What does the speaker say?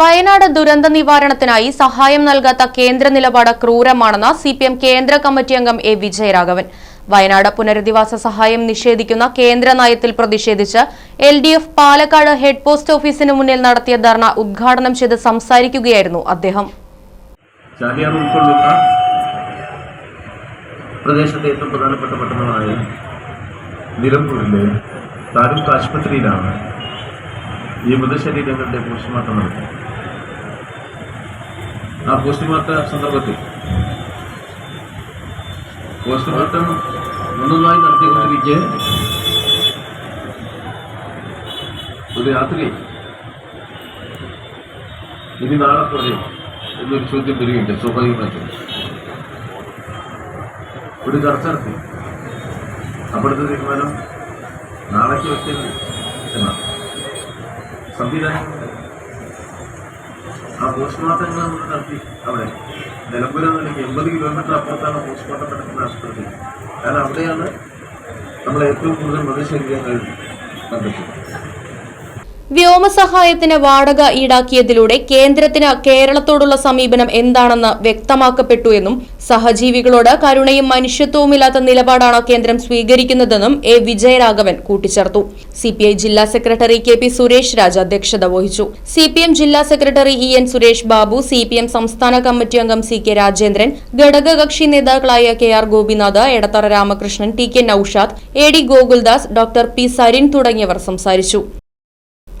വയനാട് ദുരന്ത നിവാരണത്തിനായി സഹായം നൽകാത്ത കേന്ദ്ര നിലപാട് ക്രൂരമാണെന്ന് സി പി എം കേന്ദ്ര കമ്മിറ്റി അംഗം എ വിജയരാഘവൻ. വയനാട് പുനരധിവാസ സഹായം നിഷേധിക്കുന്ന കേന്ദ്ര നയത്തിൽ പ്രതിഷേധിച്ച് L D F Palakkad head post ഓഫീസിന് മുന്നിൽ നടത്തിയ ധർണ ഉദ്ഘാടനം ചെയ്ത് സംസാരിക്കുകയായിരുന്നു അദ്ദേഹം. പ്രദേശത്തെ ഏറ്റവും പ്രധാനപ്പെട്ട നിലമ്പൂരിലെ താലൂക്ക് ആശുപത്രിയിലാണ് ഈ മൃതശരീരങ്ങളുടെ പോസ്റ്റ്മോർട്ടം നടത്തി. ആ പോസ്റ്റ്മോർട്ടം സന്ദർഭത്തിൽ പോസ്റ്റ്മോർട്ടം ഒന്നൊന്നായി നടത്തിക്കൊണ്ടിരിക്കെ ഒരു രാത്രി ഇനി നാളെ പറയും എന്നൊരു ചോദ്യം വരികയുണ്ട് സ്വാഭാവികമായിട്ടും. ഒരു ചർച്ച നടത്തി. അപ്പോഴത്തെ തീരുമാനം നാളേക്ക് വെച്ചാൽ എന്നാണ്. സംവിധാനം ആ പോസ്റ്റ്മോർട്ടം നമ്മൾ നടത്തി അവിടെ. നിലമ്പൂർ എന്നുണ്ടെങ്കിൽ എൺപത് കിലോമീറ്റർ അപ്പുറത്താണ് പോസ്റ്റ്മോർട്ടം നടക്കുന്ന ആശുപത്രി. കാരണം അവിടെയാണ് നമ്മൾ ഏറ്റവും കൂടുതൽ മൃതശരീരങ്ങൾ കണ്ടെത്തുന്നത് വ്യോമസഹായത്തിന് വാടക ഈടാക്കിയതിലൂടെ കേന്ദ്രത്തിന് കേരളത്തോടുള്ള സമീപനം എന്താണെന്ന് വ്യക്തമാക്കപ്പെട്ടു എന്നും സഹജീവികളോട് കരുണയും മനുഷ്യത്വവുമില്ലാത്ത നിലപാടാണ് കേന്ദ്രം സ്വീകരിക്കുന്നതെന്നും എ. വിജയരാഘവൻ കൂട്ടിച്ചേർത്തു. സി പി ഐ ജില്ലാ secretary K. P. Suresh Raj അധ്യക്ഷത വഹിച്ചു. സി പി എം ജില്ലാ secretary E. N. Suresh Babu C P M സംസ്ഥാന കമ്മിറ്റി അംഗം സി കെ രാജേന്ദ്രൻ ഘടകകക്ഷി നേതാക്കളായ K. R. Gopinath Edathara Ramakrishnan T. K. Noushad A. D. Gokuldas doctor P. Sarin തുടങ്ങിയവർ സംസാരിച്ചു.